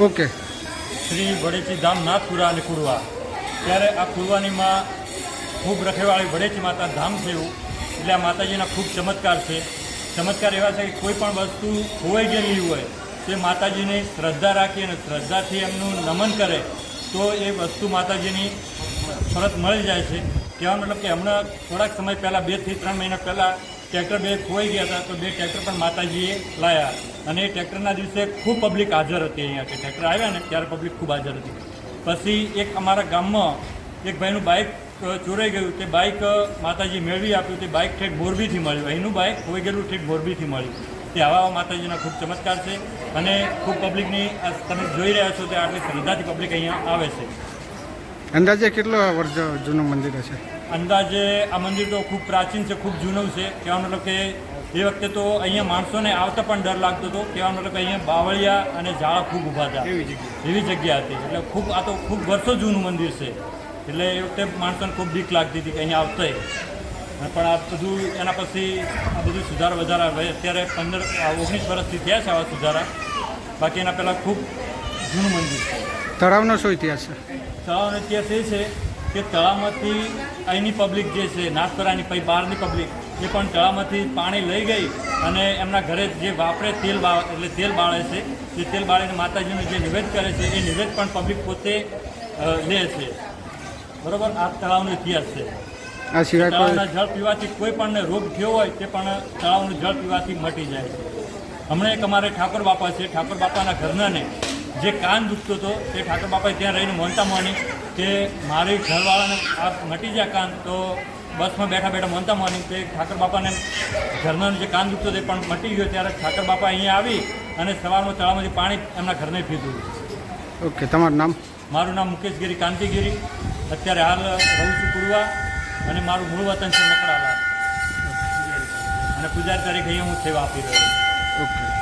Okay. Shri Vadechi Dham Nathpura અને કુરવા. ત્યારે આ કુરવાનીમાં ખૂબ રખેવાળી વડેચી માતા ધામ એવું. એટલે આ માતાજીના ખૂબ ચમત્કાર છે. ચમત્કાર એવા છે કે કોઈ પણ વસ્તુ ખોવાઈ ગયેલી હોય, તે માતાજીની શ્રદ્ધા રાખી અને શ્રદ્ધાથી એમનું નમન કરે, તો એ વસ્તુ માતાજીની પરત મળી જાય છે. કહેવાનો મતલબ કે હમણાં થોડાક સમય પહેલાં બેથી ત્રણ મહિના પહેલાં ટ્રેક્ટર બે ખોવાઈ ગયા હતા, તો બે ટ્રેક્ટર પણ માતાજીએ લાયા. અને એ ટ્રેક્ટરના દિવસે ખૂબ પબ્લિક હાજર હતી અહીંયા કે ટ્રેક્ટર આવ્યા ને ત્યારે પબ્લિક ખૂબ હાજર હતી. પછી એક અમારા ગામમાં એક ભાઈનું બાઇક ચોરાઈ ગયું. તે બાઇક માતાજી મેળવી આપ્યું. તે બાઇક ઠેક મોરબીથી મળ્યું. અહીંનું બાઇક ખોઈ ગયેલું ઠેક મોરબીથી મળ્યું. તે આવા માતાજીના ખૂબ ચમત્કાર છે અને ખૂબ પબ્લિકની તમે જોઈ રહ્યા છો તે આટલી શ્રદ્ધાથી પબ્લિક અહીંયા આવે છે. અંદાજે કેટલો વર્ષ જૂનું મંદિર હશે? અંદાજે આ મંદિર તો ખૂબ પ્રાચીન છે ખૂબ જૂનું છે. કહેવાનો મતલબ કે એ વખતે તો અહીંયા માણસોને આવતા પણ ડર લાગતો હતો. કહેવાનો મતલબ કે અહીંયા બાવળિયા અને ઝાડા ખૂબ ઊભા હતા. એવી જગ્યા. હતી. એટલે ખૂબ આ તો ખૂબ વર્ષો જૂનું મંદિર છે. એટલે એ વખતે માણસોને ખૂબ બીક લાગતી હતી કે અહીંયા આવતા પણ આ બધું એના પછી આ બધું સુધારા વધારા હવે અત્યારે પંદર ઓગણીસ વર્ષથી થયા છે આવા સુધારા. બાકી એના પહેલાં ખૂબ જૂનું મંદિર છે. તળાવનો શું ઇતિહાસ છે? તળાવનો ઇતિહાસ એ છે કે તળાવમાંથી અહીંની પબ્લિક જે છે નાથપરાની પછી બહારની પબ્લિક એ પણ તળાવમાંથી પાણી લઈ ગઈ અને એમના ઘરે જે વાપરે તેલ એટલે તેલ બાળે છે તે તેલ બાળીને માતાજીનું જે નિવેદ કરે છે એ નિવેદ પણ પબ્લિક પોતે લે છે. બરોબર? આ તળાવનો ઇતિહાસ છે. આ સિવાય તળાવના જળ પીવાથી કોઈ પણને રોગ થયો હોય તે પણ તળાવનું જળ પીવાથી મટી જાય છે. હમણાં એક અમારે ઠાકોર બાપા છે ઠાકોર બાપાના ઘરનાને જે કાન દુખતો હતો તે ઠાકોર બાપાએ ત્યાં રહીને મોનતા માની કે મારી ઘરવાળાને આ મટી જાય કાન તો બસમાં બેઠા બેઠા મોનતા માની તે ઠાકર બાપાને ઘરનાને જે કાન દુખતો તે એ પણ મટી ગયો. ત્યારે ઠાકર બાપા અહીંયા આવી અને સવારમાં તળાવમાંથી પાણી એમના ઘરને પીધું. ઓકે તમારું નામ? મારું નામ મુકેશગીરી કાંતિગીરી. અત્યારે હાલ રહું છું કુડવા અને મારું મૂળ વતન છે મકડાલા અને પૂજારી તરીકે અહીંયા હું સેવા આપી રહ્યો છું. ઓકે.